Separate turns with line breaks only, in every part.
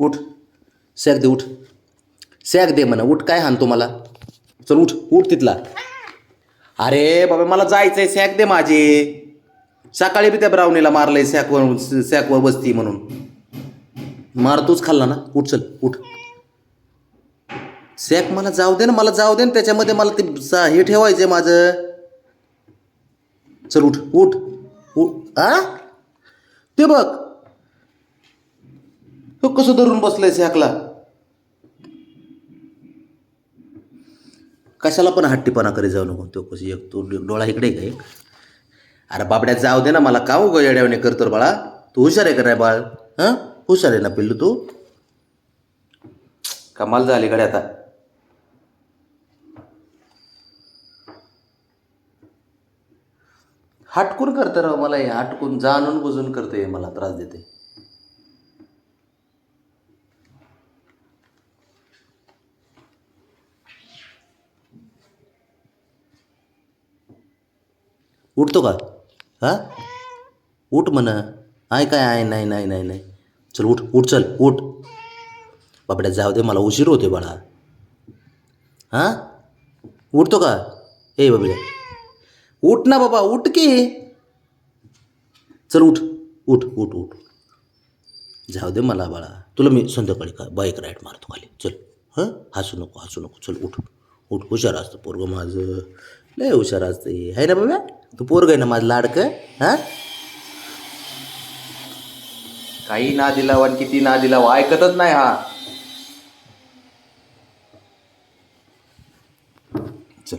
उठ. सॅक दे उठ. सॅक दे म्हणा. उठ काय हाणतो मला? चल उठ. उठ तिथला. अरे बाबा मला जायचंय. सॅक दे माझे. सकाळी बी त्या ब्रावणीला मारलंय सॅकवर सॅकवर बसती म्हणून. मारतोच खाल्ला ना. उठ चल. उठ. सॅक मला जाऊ दे ना. मला जाऊ दे ना. त्याच्यामध्ये मला ते सा- हे ठेवायचंय माझं. चल उठ. उठ. उठ. आ? ते बघ. तो कसं धरून बसलंय सॅकला कशाला पण हट्टीपणा करी जाऊ नको तो कशी एक तो डोळा इकडे का एक? अरे बाबड्या जाऊ दे ना मला का उगं येड्यावणे करतो बाळा? तू हुशार आहे का नाही बाळ? हां? हुशार आहे ना पिल्लू तू? कमाल झाली कडे आता. हटकून करतं राव मला हे हटकून जाणून बुजून करते हे मला त्रास देते उठतो का? हा? उठ म्हण. आहे काय? आहे नाही नाही नाही नाही. चल उठ उठ चल उठ. बापड्या जाऊ दे मला उशीर होते बाळा. हां? उठतो का? ए बाबड्या. उठ ना बाबा उठ की. चल उठ उठ उठ उठ. जाऊ दे मला बाळा. तुला मी संध्याकाळी का बाईक राईड मारतो खाली. चल हां? हसू नको हसू नको. चल उठ. उठ हुशार असतं पोरगं माझं. लय हुशार असतं हे आहे ना बाबा तू पोरग आहे ना माझं लाडकं? हां? काही ना दिलावा आणि किती ना दिला ऐकतच नाही हा. चल.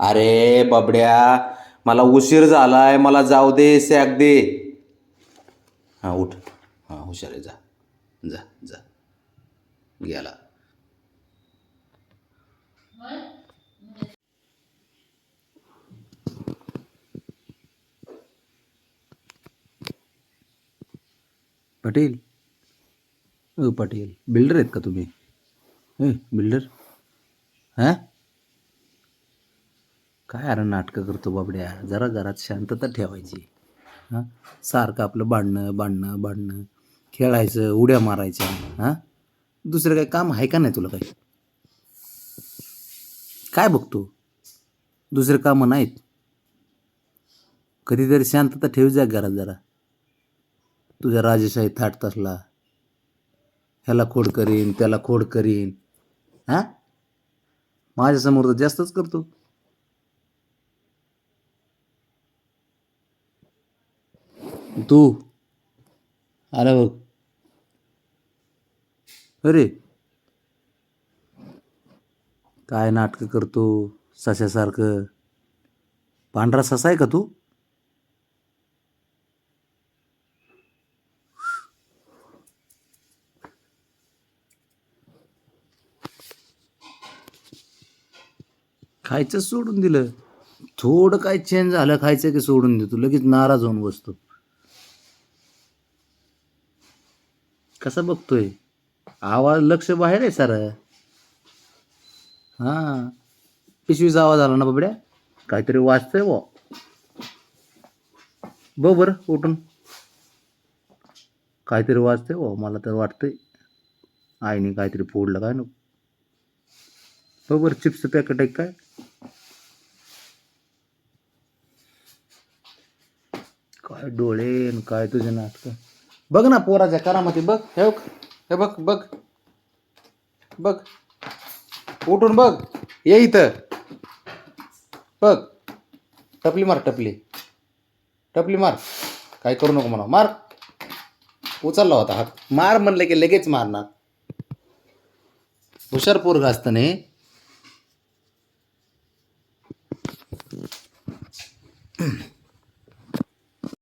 अरे बाबड्या मला उशीर झालाय. मला जाऊ दे सॅक दे. हां उठ. हां हुशार आहे. जा. जा जा. गेला पटेल? अ पटेल. बिल्डर आहेत का तुम्ही? ए बिल्डर? हां? काय अरे नाटकं करतो बाबड्या? जरा घरात शांतता ठेवायची. हां? सारखं आपलं भांडणं भांडणं भांडणं. खेळायचं उड्या मारायच्या. हां? दुसरं काही काम आहे का नाही तुला काही? काय बघतो? दुसरे कामं नाहीत? कधीतरी शांतता ठेवू जा घरात जरा. तुझ्या राजेशाही थाट तसला. ह्याला खोड करीन त्याला खोड करीन. हां? माझ्यासमोर तर जास्तच करतो. तू? अरे बघ. अरे! काय नाटकं करतो सशासारखं पांढरा ससा आहे का तू? खायचं सोडून दिलं. थोडं काय चेंज झालं खायचं की सोडून देतो. लगेच नाराज होऊन बसतो. कसा बघतोय? आवाज लक्ष बाहेर आहे सर. हां. पिशवीचा आवाज आला ना बाबड्या? काहीतरी वाचतंय व बघ बरं उठून. काहीतरी वाचतंय व मला तर वाटतंय. आईने काहीतरी फोडलं काय नको. बघ बरं चिप्सचं पॅकेट आहे काय? काय डोळे न काय तुझे नाटक? बघ ना पोराच्या करामध्ये बघ. हे बघ हे बघ बघ. बघ. उठून बघ. ये इथं. बघ. टपली मार टपली. टपली मार. काय करू नको म्हणा. मार. उचलला होता हात. मार म्हणलं की लगेच मारणार. हुशार पोरग